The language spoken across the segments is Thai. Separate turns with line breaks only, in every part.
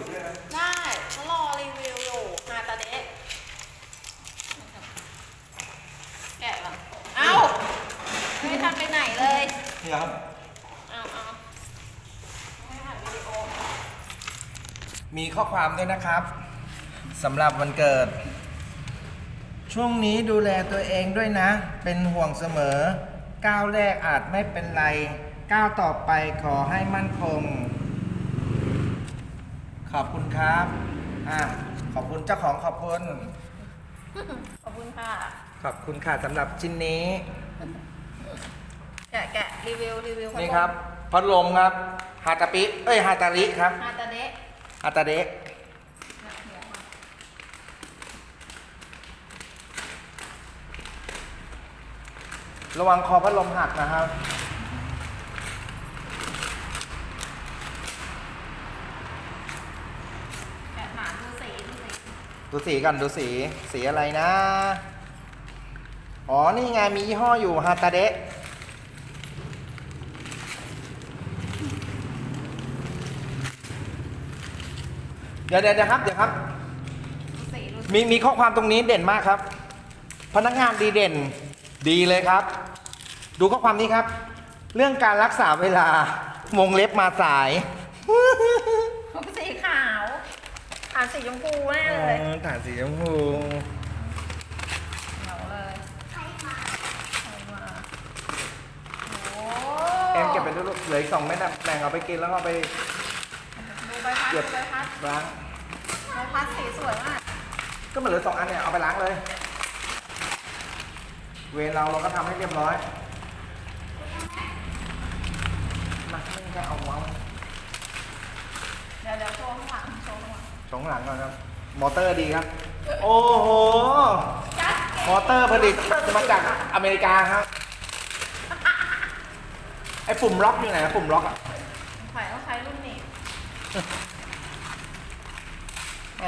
อด้วยนะได้เขา
รอรีวิ
วอยู่มาตาเดะแกะป่ะเอาไม่ทันไปไหนเลยนี่ครับเอาเมี
ข้อความด้วยนะครับสำหรับวันเกิด ช่วงนี้ดูแลตัวเองด้วยนะ เป็นห่วงเสมอก้าวแรกอาจไม่เป็นไรก้าวต่อไปขอให้มั่นคง ขอบคุณครับอะขอบคุณเจ้าของขอบคุณ
ขอบคุณค่ะ
ขอบคุณค่ะสำหรับชิ้นนี้
แกะแกะรีวิวรีวิว
นี่ครับพัดลมครับฮาตาปิ เอ้ยฮาตาริครับ
ฮาตาเดะ
ฮาตาเดะ
เนี่ยเดี๋ยวมา
ระวังคอพัดลมหักนะครับ
แกะหนาดูสีดูสี
ดูสีกันดูสีสีอะไรนะ อ๋อ นี่ไงมียี่ห้ออยู่ฮาตาเดะเดี๋ยวเดี๋ยวเดี๋ยวครับ เดี๋ยวครับ
ดูสีดูสี
มีมีข้อความตรงนี้เด่นมากครับ พนักงานดีเด่นดีเลยครับ ดูข้อความนี้ครับ เรื่องการรักษาเวลาวงเล็บมาสาย
สีขาวอ่านสีชมพูแน่เลย
เออถ่านสีชมพู
เหนียวเลยใครมาใครมาโอ้
เอ็มเก็บไปด้วยลูกเหลืออีกสองเม็ดอะแบ่งเอาไปกินแล้วก็เอาไป
ดูใบพัด
เก็
ดู
บ
ใบพัด
ล้าง
ใบพัดสีสวยมาก
ก็มันเหลือสองอันเนี่ยเอาไปล้างเลย เวรเราเราก็ทำให้เรียบร้อยมาไม่แค่เอาวาง
เดี๋ยวเดี๋ยวโชว์ข้างหลังโชว์ข้างหลัง
สองหลังก่อนครับ มอเตอร์ดีครับ โอ้โห
จัดเก็
มอเตอร์ผลิตมาจากอเมริกาครับ ไอ้ปุ่มล็อกอยู่ไหนปุ่มล็อกอะ
ใส่ต้องใช้รุ่นนี้
แหม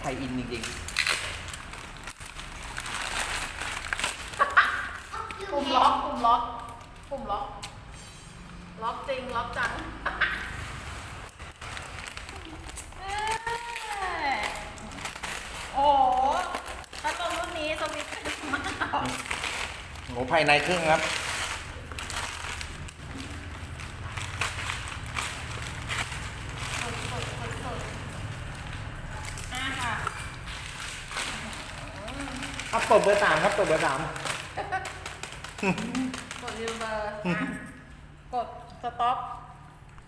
ไทยอินจริง
ปุ่มล็อกปุ่มล็อกปุ่มล็อก ล็อกจริง ล็อกจังเอ้ยโอ้โหถ้าตรงรุ่นนี้สวิตช์มาก
ๆโหภายในเครื่องครับ
สุดสุดสุดสุดอะค่ะ
ครับเปิดเบอร์สามครับเปิดเบอร์สาม
กดรีเวอร์อะกดสต็อป